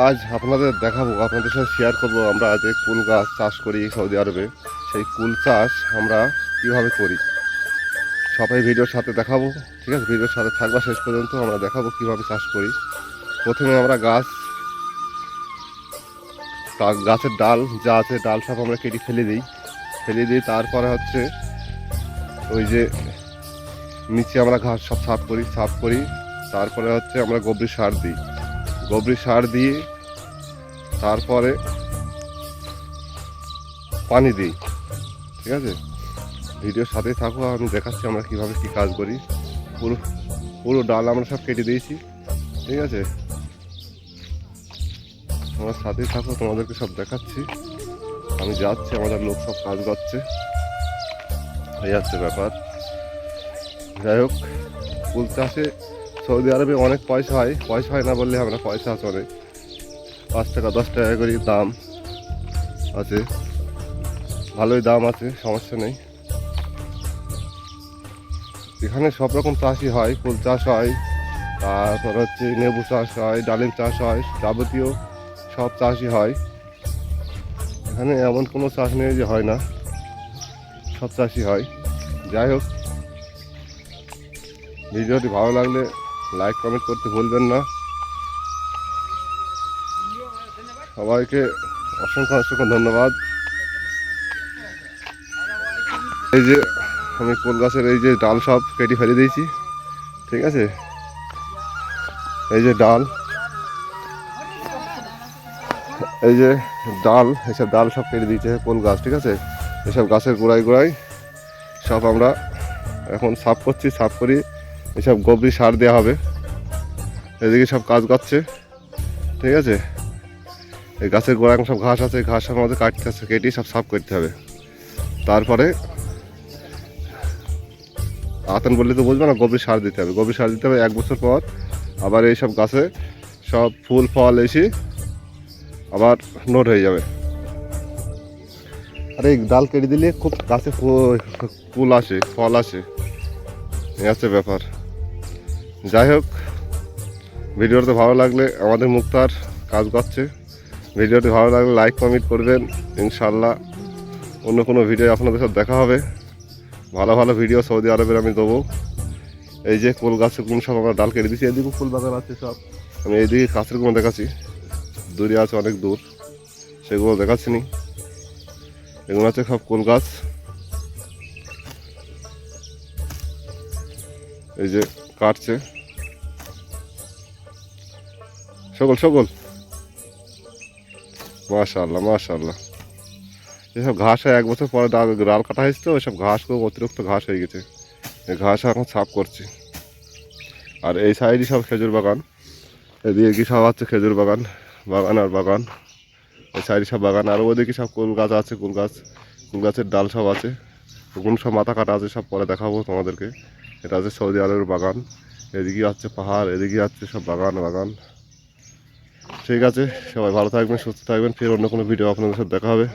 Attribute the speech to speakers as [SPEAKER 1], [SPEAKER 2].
[SPEAKER 1] আজ আপনাদের দেখাবো, আপনাদের সাথে শেয়ার করব আমরা যে কুল গাছ চাষ করি সৌদি আরবে। সেই কুল চাষ আমরা কীভাবে করি। সবাই ভিডিওর সাথে দেখাবো, ঠিক আছে? ভিডিওর সাথে থাকবা শেষ পর্যন্ত, আমরা দেখাবো কীভাবে চাষ করি। প্রথমে আমরা গাছ গাছের ডাল, যা আছে ডাল সব আমরা কেটে ফেলে দিই। ফেলে দিই তারপরে হচ্ছে ওই যে নিচে আমরা ঘাস সব সাফ করি সাফ করি। তারপরে হচ্ছে আমরা গোবরি সার দিই। গোবরি সার দিয়ে তারপরে পানি দিই, ঠিক আছে? ভিডিওর সাথেই থাকো, আমি দেখাচ্ছি আমরা কীভাবে কী কাজ করি। পুরো পুরো ডাল আমরা সব কেটে দিয়েছি, ঠিক আছে? আমার সাথেই থাকো, তোমাদেরকে সব দেখাচ্ছি। আমি যাচ্ছি, আমাদের লোক সব কাজ করছে। এই হচ্ছে ব্যাপার। যাই হোক, ফুল চাষে সৌদি আরবে অনেক পয়সা হয়। পয়সা হয় না বললে আমরা পয়সা আছে অনেক। পাঁচ টাকা, দশ টাকা করে দাম আছে। ভালোই দাম আছে, সমস্যা নেই। এখানে সব রকম চাষই হয়, ফুল চাষ হয়, তারপর হচ্ছে লেবু চাষ হয়, ডালিম চাষ হয়, যাবতীয় সব চাষই হয়। এখানে এমন কোনো চাষ নেই যে হয় না। সব চাষই হয়। যাই হোক, ভিডিওটি ভালো লাগলে লাইক কমেন্ট করতে ভুলবেন না। সবাইকে অসংখ্য অসংখ্য ধন্যবাদ। এই যে আমি কোল গাছের এই যে ডাল সব কেটে ফেলে দিয়েছি। ঠিক আছে? এই যে ডাল। এই যে ডাল, এসব ডাল সব কেটে দিয়েছে কোল গাছ, ঠিক আছে? এসব গাছের গোড়ায় গোড়ায় সব আমরা এখন সাফ করছি, সাফ করি। এসব গোবরি সার দেওয়া হবে। এদিকে সব কাজ করছে ঠিক আছে? এই গাছের গোড়ায় সব ঘাস আছে, ঘাস আমাদের কাটতে আছে কেটে সব সাফ করতে হবে। তারপরে আতন বললে তো বুঝবে না, গোবরি সার দিতে হবে। গোবরি সার দিতে হবে এক বছর পর। আবার এই সব গাছে সব ফুল, ফল এসে আবার নোট হয়ে যাবে। আরে এই ডাল কেটে দিলে খুব গাছে ফুল আসে, ফল আসে। এই হচ্ছে ব্যাপার। যাই হোক ভিডিওতে ভালো লাগলে আমাদের মুক্তার কাজ করছে। ভিডিওটি ভালো লাগলে লাইক কমেন্ট করবেন। ইনশাল্লাহ অন্য কোনো ভিডিও আপনাদের সাথে দেখা হবে। ভালো ভালো ভিডিও সৌদি আরবের আমি দেবো। এই যে ফুল গাছে কোন সব আমরা ডাল কেটে দিচ্ছি এদিকে ফুল বাগান আছে সব। আমি এইদিকে কাছের কোনো দেখাচ্ছি। দূরে আছে অনেক দূর। সেগুলো দেখাচ্ছি নি। এগুলো আছে সব কুল গাছ। এই যে কাটছে। সকল সকল মাশাল্লাহ মাশাল্লাহ এসব ঘাস হয় এক বছর পরে ডাল ডাল কাটা হয়েছে তো ওইসব ঘাস খুব অতিরিক্ত ঘাস হয়ে গেছে। এই ঘাস এখন সাফ করছি। আর এই সাইডই সব খেজুর বাগান। এদিকে কি সব আছে? খেজুর বাগান বাগান আর বাগান। এই সাইডে সব বাগান। আর ওদিকে সব কুল গাছ আছে, কুল গাছ। কুল গাছের ডাল সব আছে। ওগুলো সব মাথা কাটা আছে, সব পরে দেখাবো তোমাদেরকে। এটা আছে সৌদি আরবের বাগান। এদিকে আছে পাহাড় এদিকে আছে সব বাগান বাগান। ঠিক আছে, সবাই ভালো থাকবেন, সুস্থ থাকবেন। ফের অন্য কোনো ভিডিও আপনাদের সাথে দেখা হবে।